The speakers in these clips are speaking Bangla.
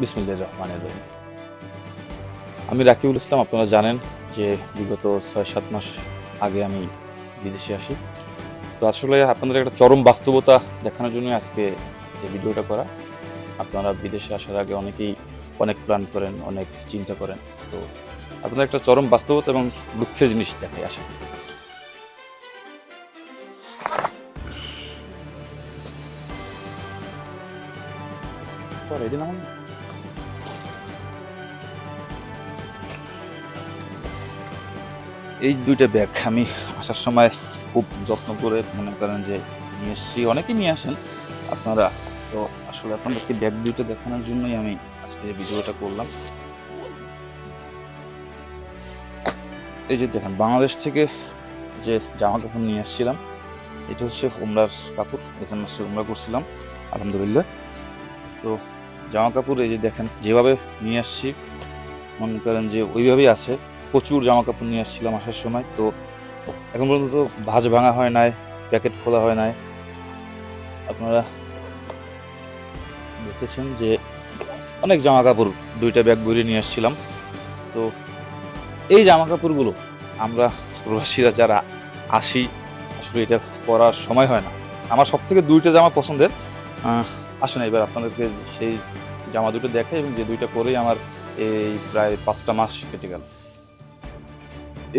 বিসমিল্লাহির রহমানির রহিম। আমি রাকিবুল ইসলাম, আপনারা জানেন যে বিগত ছয়, সাত মাস আগে আমি বিদেশে আসি। তো আসলে আপনাদের একটা চরম বাস্তবতা দেখানোর জন্য আজকে এই ভিডিওটা করা। আপনারা বিদেশে আসার আগে অনেকেই অনেক প্ল্যান করেন, অনেক চিন্তা করেন। তো আপনাদের একটা চরম বাস্তবতা এবং দুঃখের জিনিস দেখাই আসা না মানে? এই দুইটা ব্যাগ আমি আসার সময় খুব যত্ন করে মনে করেন যে নিয়ে এসেছি। অনেকেই নিয়ে আসেন, আপনারা তো আসলে আপনাদেরকে ব্যাগ দুইটা দেখানোর জন্যই আমি আজকে ভিডিওটা করলাম। এই যে দেখেন, বাংলাদেশ থেকে যে জামা কাপড় নিয়ে আসছিলাম, এটা হচ্ছে হোমরার কাপড়। এখানে হচ্ছে হোমরা করছিলাম, আলহামদুলিল্লাহ। তো জামা কাপড় এই যে দেখেন, যেভাবে নিয়ে আসছি, মনে করেন যে ওইভাবেই আছে। প্রচুর জামা কাপড় নিয়ে আসছিলাম আসার সময়, তো এখন পর্যন্ত তো ভাঁজ ভাঙা হয় নাই, প্যাকেট খোলা হয় নাই। আপনারা দেখেছেন যে অনেক জামা কাপড় দুইটা ব্যাগ ভরে নিয়ে আসছিলাম। তো এই জামা কাপড়গুলো আমরা প্রবাসীরা যারা আসি, আসলে এটা পরার সময় হয় না। আমার সব থেকে দুইটা জামা পছন্দের। আসুন এবার আপনাদেরকে সেই জামা দুটো দেখে এবং যে দুইটা পরেই আমার এই প্রায় পাঁচটা মাস কেটে গেল।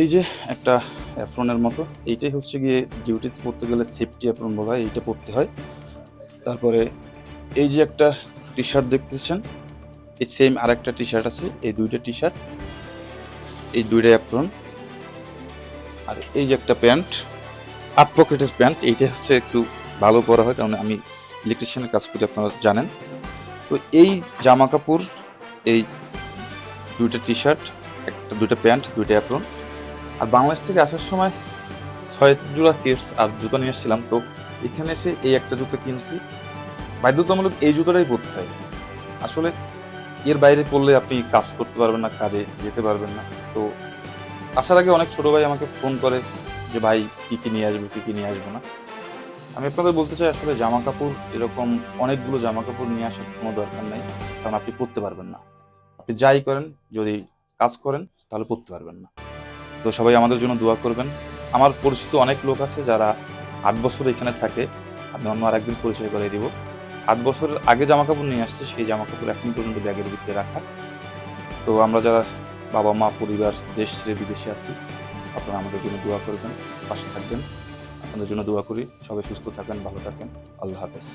এই যে একটা অ্যাপ্রনের মতো, এইটাই হচ্ছে গিয়ে ডিউটিতে পড়তে গেলে সেফটি অ্যাপ্রন বলা হয়, এইটা পড়তে হয়। তারপরে এই যে একটা টি শার্ট দেখতেছেন, এই সেম আরেকটা টি শার্ট আছে, এই দুইটা টি শার্ট এই দুইটা অ্যাপ্রন আর এই যে একটা প্যান্ট আট পকেটের প্যান্ট, এইটা হচ্ছে একটু ভালো পরা হয়, কারণ আমি ইলেকট্রিশিয়ানের কাজ করি, আপনারা জানেন। তো এই জামা কাপড় এই দুইটা টি শার্ট একটা দুইটা প্যান্ট, দুইটা অ্যাপ্রন আর বাংলাদেশ থেকে আসার সময় ছয় জোড়া কেটস আর জুতো নিয়ে এসেছিলাম। তো এখানে এসে এই একটা জুতো কিনছি। বাধ্যতামূলক এই জুতোটাই পরতে হয়। আসলে এর বাইরে পড়লে আপনি কাজ করতে পারবেন না, কাজে যেতে পারবেন না। তো আসার আগে অনেক ছোট ভাই আমাকে ফোন করে যে, ভাই, কী কী নিয়ে আসব, কী কী নিয়ে আসব না? আমি আপনাদের বলতে চাই, আসলে জামা কাপড় এরকম অনেকগুলো জামা কাপড় নিয়ে আসার কোনো দরকার নাই। কারণ আপনি পরতে পারবেন না। আপনি যাই করেন, যদি কাজ করেন, তাহলে পরতে পারবেন না। তো সবাই আমাদের জন্য দোয়া করবেন। আমার পরিচিত অনেক লোক আছে যারা আট বছর এখানে থাকে। আমি অন্য আর একদিন পরিচয় করে দিব। আট বছর আগে জামা কাপড় নিয়ে আসছে, সেই জামা কাপড় এখন পর্যন্ত ব্যাগের ভিতরে রাখা। তো আমরা যারা বাবা, মা, পরিবার, দেশ ছেড়ে বিদেশে আছি, আপনারা আমাদের জন্য দোয়া করবেন, পাশে থাকবেন। আপনাদের জন্য দোয়া করি। সবাই সুস্থ থাকেন, ভালো থাকেন। আল্লাহ হাফেজ।